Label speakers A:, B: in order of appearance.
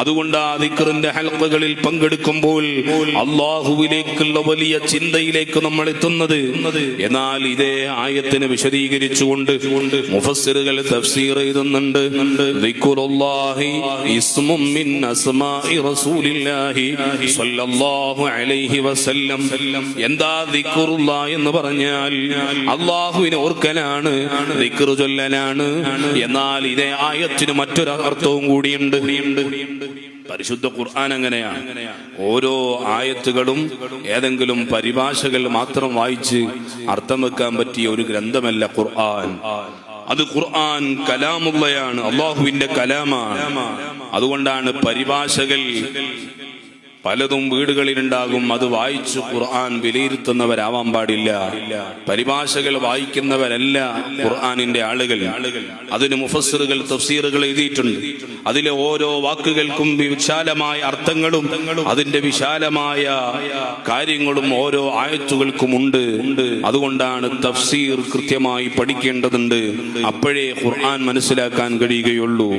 A: അതുകൊണ്ട് ആ ദിക്റിന്റെ ഹൽക്കകളിൽ പങ്കെടുക്കുമ്പോൾ അള്ളാഹുവിലേക്കുള്ള വലിയ ചിന്തയിലേക്ക് നമ്മൾ എത്തുന്നത്. എന്നാൽ ഇതേ ആയത്തിന് വിശദീകരിച്ചുകൊണ്ട് മുഫസ്സിറുകൾ തഫ്സീർ എഴുതുന്നുണ്ട്. ദിക്റുല്ലാഹി ഇസ്മും മിൻ അസ്മാഇ റസൂലില്ലാഹി സ്വല്ലല്ലാഹു അലൈഹി വസല്ലം. എന്താ ദിക്റുല്ലാ എന്ന് പറഞ്ഞാൽ അള്ളാഹുവിനെ ഓർക്കലാണ് ദിക്റ് ചൊല്ലലാണ്. എന്നാൽ ഇതേ ആയത്തിന് മറ്റൊരു അർത്ഥവും കൂടിയുണ്ട്. പരിശുദ്ധ ഖുർആൻ അങ്ങനെയാണ്. ഓരോ ആയത്തുകളും ഏതെങ്കിലും പരിഭാഷകൾ മാത്രം വായിച്ച് അർത്ഥം വെക്കാൻ പറ്റിയ ഒരു ഗ്രന്ഥമല്ല ഖുർആൻ. അത് ഖുർആൻ കലാമുള്ളയാണ് അള്ളാഹുവിന്റെ കലാമാണ്. അതുകൊണ്ടാണ് പരിഭാഷകൾ പലതും വീടുകളിലുണ്ടാകും. അത് വായിച്ച് ഖുർആൻ വിലയിരുത്തുന്നവരാവാൻ പാടില്ല. പരിഭാഷകൾ വായിക്കുന്നവരല്ല ഖുർആാനിന്റെ ആളുകൾ. അതിന് മുഫസ്സിറുകൾ തഫ്സീറുകൾ എഴുതിയിട്ടുണ്ട്. അതിലെ ഓരോ വാക്കുകൾക്കും വിശാലമായ അർത്ഥങ്ങളും അതിന്റെ വിശാലമായ കാര്യങ്ങളും ഓരോ ആയത്തുകൾക്കും ഉണ്ട്. അതുകൊണ്ടാണ് തഫ്സീർ കൃത്യമായി പഠിക്കേണ്ടതുണ്ട്. അപ്പോഴേ ഖുർആൻ മനസ്സിലാക്കാൻ കഴിയുകയുള്ളൂ.